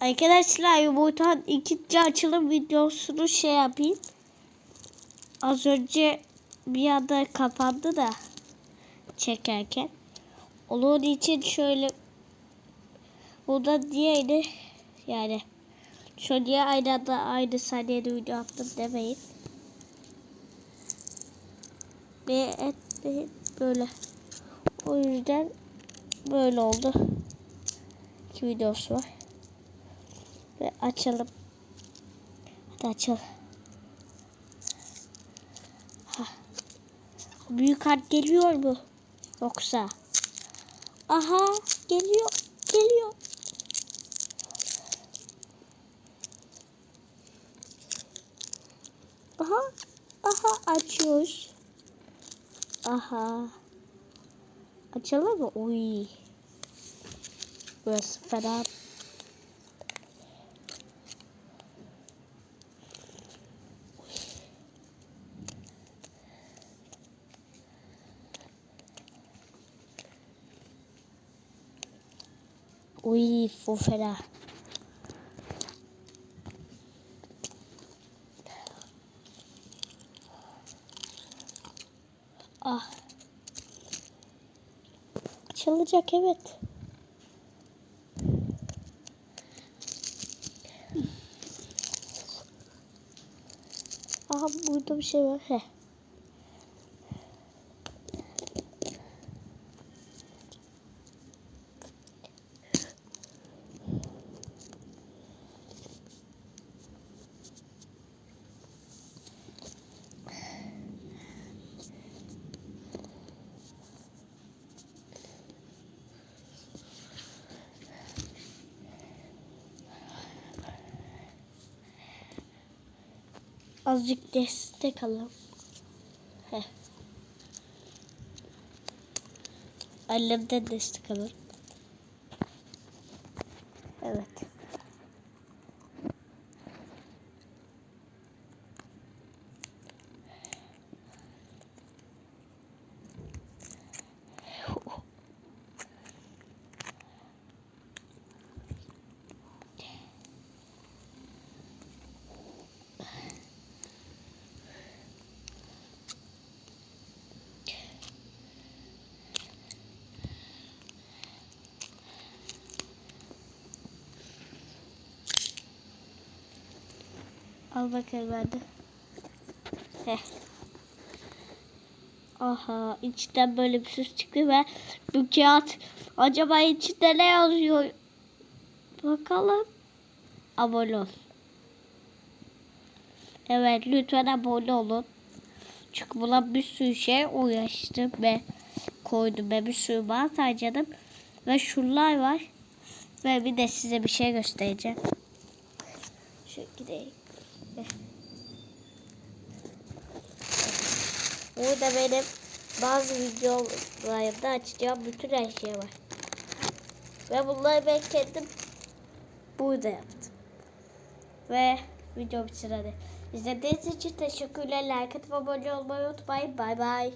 Arkadaşlar yumurtanın ikinci açılım videosunu şey yapayım. Az önce bir anda kapandı da çekerken. Onun için şöyle burada diğerini yani şu diye aynı anda aynı saniyede video attım demeyin. Ve et, et böyle. O yüzden böyle oldu. İki videosu var. Ve açalım. Hadi açalım. Ha. Büyük harf geliyor mu? Yoksa? Aha geliyor. Geliyor. Aha. Aha açıyoruz. Aha. Açalım mı? Uy. Burası fena. Uy, bu fena. Ah. Açılacak evet. Aha burada bir şey var. Heh. Azıcık destek alalım. Heh. Annemden destek alırım. Evet. Al bakalım hadi. Heh. Aha içten böyle bir ses çıkıyor ve bu kağıt acaba içinde ne yazıyor? Bakalım. Abone ol. Evet lütfen abone olun. Çünkü buna bir sürü şey uğraştım ve koydum ve bir sürü mağaza harcadım. Ve şunlar var. Ve bir de size bir şey göstereceğim. Şöyle gideyim. Burada benim bazı videolarımda açacağım bütün her şey var. Ve bunları ben kendim burada yaptım. Ve video bitir hadi. İzlediğiniz için teşekkürler. Like atıp abone olmayı unutmayın. Bay bay.